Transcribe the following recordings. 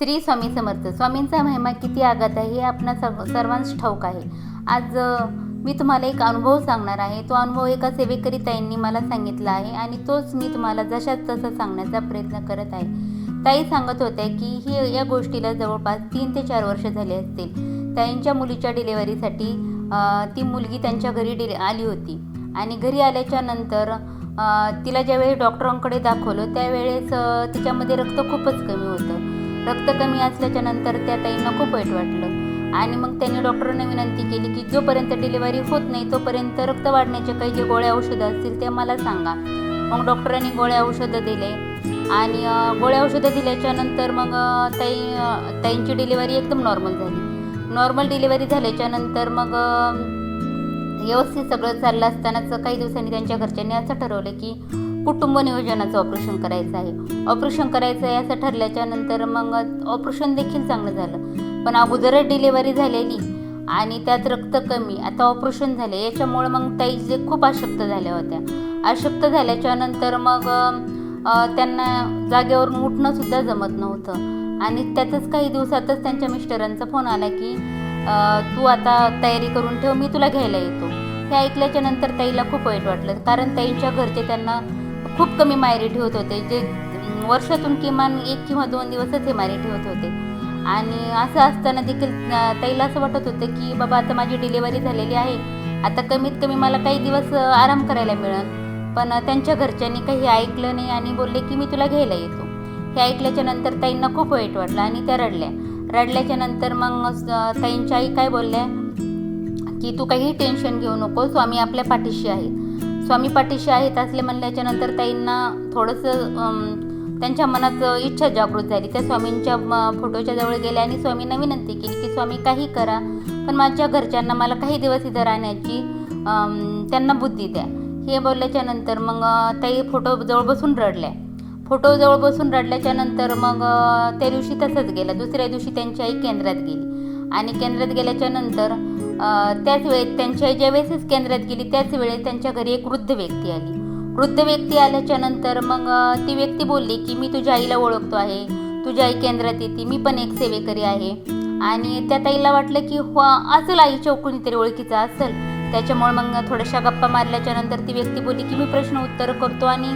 श्री स्वामी समर्थ. स्वामींचा महिमा किती आघात आहे हे आपणा सर्व सर्वांस ठाऊक आहे. आज मी तुम्हाला एक अनुभव सांगणार आहे. तो अनुभव एका सेवेकरी ताईंनी मला सांगितला आहे आणि तोच मी तुम्हाला जशाच तसा सांगण्याचा प्रयत्न करत आहे. ताई सांगत होत्या की ही या गोष्टीला जवळपास तीन ते चार वर्ष झाले असतील. ताईंच्या मुलीच्या डिलेवरीसाठी ती मुलगी त्यांच्या घरी डिले आली होती. आणि घरी आल्याच्यानंतर तिला ज्यावेळी डॉक्टरांकडे दाखवलं त्यावेळेस तिच्यामध्ये रक्त खूपच कमी होतं. रक्त कमी असल्याच्या नंतर त्या ताईंना खूप वाईट वाटलं. आणि मग त्यांनी डॉक्टरांना विनंती केली की जोपर्यंत डिलिव्हरी होत नाही तोपर्यंत रक्त वाढण्याचे काही जे गोळ्या औषधं असतील ते मला सांगा. मग डॉक्टरांनी गोळ्या औषधं दिले. आणि गोळ्या औषधं दिल्याच्या नंतर मग ताई ताईंची डिलिव्हरी एकदम नॉर्मल झाली. नॉर्मल डिलिव्हरी झाल्याच्यानंतर मग व्यवस्थित सगळं चाललं असतानाच काही दिवसांनी त्यांच्या घरच्यांनी असं ठरवलं की कुटुंब नियोजनाचं ऑपरेशन करायचं आहे. ऑपरेशन करायचं आहे असं ठरल्याच्या नंतर मग ऑपरेशन देखील चांगलं झालं. पण अगोदरच डिलेवरी झालेली आणि त्यात रक्त कमी. आता ऑपरेशन झाले. याच्यामुळे मग ताई जे खूप अशक्त झाल्या होत्या. अशक्त झाल्याच्यानंतर मग त्यांना जागेवरून उठणं सुद्धा जमत नव्हतं. आणि त्यातच काही दिवसातच त्यांच्या मिस्टरांचा फोन आला की तू आता तयारी करून ठेव मी तुला घ्यायला येतो. हे ऐकल्याच्या नंतर ताईला खूप वाईट वाटलं. कारण ताईंच्या घरचे त्यांना खूप कमी मायरी ठेवत होते. जे वर्षातून किमान एक किंवा दोन दिवसच हे मायरी ठेवत होते. आणि असं असताना देखील ताईला असं वाटत होतं की बाबा आता माझी डिलिव्हरी झालेली आहे. आता कमीत कमी मला काही दिवस आराम करायला मिळेल. पण त्यांच्या घरच्यांनी काही ऐकलं नाही आणि बोलले की मी तुला घ्यायला येतो. हे ऐकल्याच्या नंतर ताईंना खूप वाईट वाटलं आणि त्या रडल्या. रडल्याच्या नंतर मग ताईंच्या आई काय बोलल्या? की तू काही टेन्शन घेऊ नको. स्वामी आपल्या पाठीशी आहेत. स्वामी पाठीशी आहेत असले म्हणल्याच्या नंतर ताईंना थोडंसं त्यांच्या मनात इच्छा जागृत झाली. त्या स्वामींच्या फोटोच्या जवळ गेल्या आणि स्वामींना विनंती केली की स्वामी काही करा पण माझ्या घरच्यांना मला काही दिवस इथं राहण्याची त्यांना बुद्धी द्या. हे बोलल्याच्या नंतर मग ताई फोटो जवळ बसून रडल्या. फोटो जवळ बसून रडल्याच्या नंतर मग त्या दिवशी तसंच गेला दुसऱ्या दिवशी त्यांची आई केंद्रात गेली. आणि केंद्रात गेल्याच्यानंतर त्याच वेळेत त्यांच्या ज्या वेळेस केंद्रात गेली त्याच वेळेस त्यांच्या घरी एक वृद्ध व्यक्ती आली. वृद्ध व्यक्ती आल्याच्यानंतर मग ती व्यक्ती बोलली की मी तुझ्या आईला ओळखतो आहे. तुझ्या आई केंद्रात येते. मी पण एक सेवेकरी आहे. आणि त्या ताईला वाटलं की हो असेल आईच्या कोणीतरी ओळखीचं असेल. त्याच्यामुळे मग थोड्याशा गप्पा मारल्याच्या नंतर ती व्यक्ती बोलली की मी प्रश्न उत्तर करतो आणि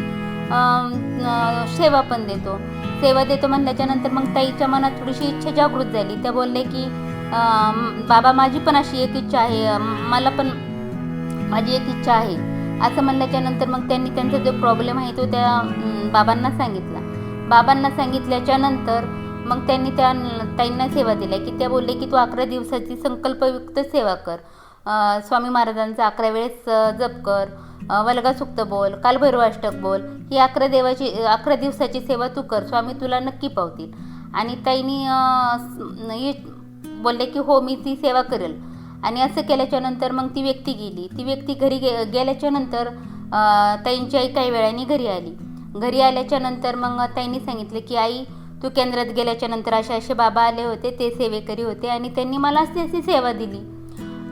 सेवा पण देतो. सेवा देतो म्हणल्याच्या नंतर मग ताईच्या मनात थोडीशी इच्छा जागृत झाली. त्या बोलले की बाबा माझी पण अशी एक इच्छा आहे. मला पण माझी एक इच्छा आहे. असं म्हणल्याच्या नंतर मग त्यांनी त्यांचा जो प्रॉब्लेम आहे तो त्या बाबांना सांगितला. बाबांना सांगितल्याच्या नंतर मग त्यांनी त्या ताईंना सेवा दिल्या की त्या बोलले की तू अकरा दिवसाची संकल्पयुक्त सेवा कर. स्वामी महाराजांचा अकरा वेळेस जप कर. वलगा वल्गा सुक्त बोल कालभैरवाष्टक बोल. ही अकरा देवाची अकरा दिवसाची सेवा तू कर. स्वामी तुला नक्की पावतील. आणि ताईंनी बोलले की हो मी ती सेवा करेल. आणि असं केल्याच्यानंतर मग ती व्यक्ती गेली. ती व्यक्ती घरी गे गेल्याच्यानंतर ताईंची आई काही वेळाने घरी आली. घरी आल्याच्यानंतर मग ताईंनी सांगितलं की आई तू केंद्रात गेल्याच्यानंतर असे असे बाबा आले होते ते सेवेकरी होते आणि त्यांनी मला अशी अशी सेवा दिली.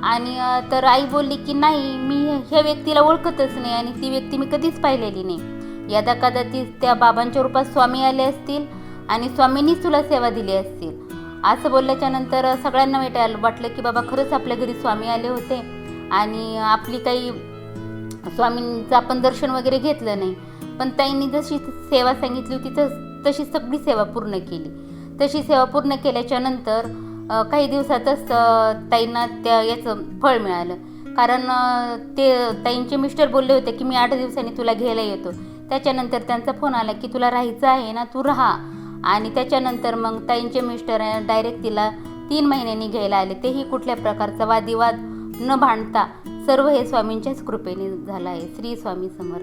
आणि तर आई बोलली की नाही मी ह्या व्यक्तीला ओळखतच नाही आणि ती व्यक्ती मी कधीच पाहिलेली नाही. यदा कदाचित त्या बाबांच्या रूपात स्वामी आले असतील आणि स्वामींनीच तुला सेवा दिली असतील. असं बोलल्याच्या नंतर सगळ्यांना वाटायला वाटलं की बाबा खरंच आपल्या घरी स्वामी आले होते. आणि आपली काही स्वामींचं आपण दर्शन वगैरे घेतलं नाही. पण ताईंनी जशी सेवा सांगितली होती तस तशी सगळी सेवा पूर्ण केली. तशी सेवा पूर्ण केल्याच्यानंतर काही दिवसातच ताईंना त्या याचं फळ मिळालं. कारण ते ताईंचे मिस्टर बोलले होते की मी आठ दिवसांनी तुला घ्यायला येतो. त्याच्यानंतर त्यांचा फोन आला की तुला राहायचं आहे ना तू राहा. आणि त्याच्यानंतर मग ताईंचे मिस्टर डायरेक्ट तिला तीन महिन्यांनी घ्यायला आले. तेही कुठल्या प्रकारचा वादिवाद न भांडता सर्व हे स्वामींच्याच कृपेने झालं आहे. श्री स्वामी समर्थ.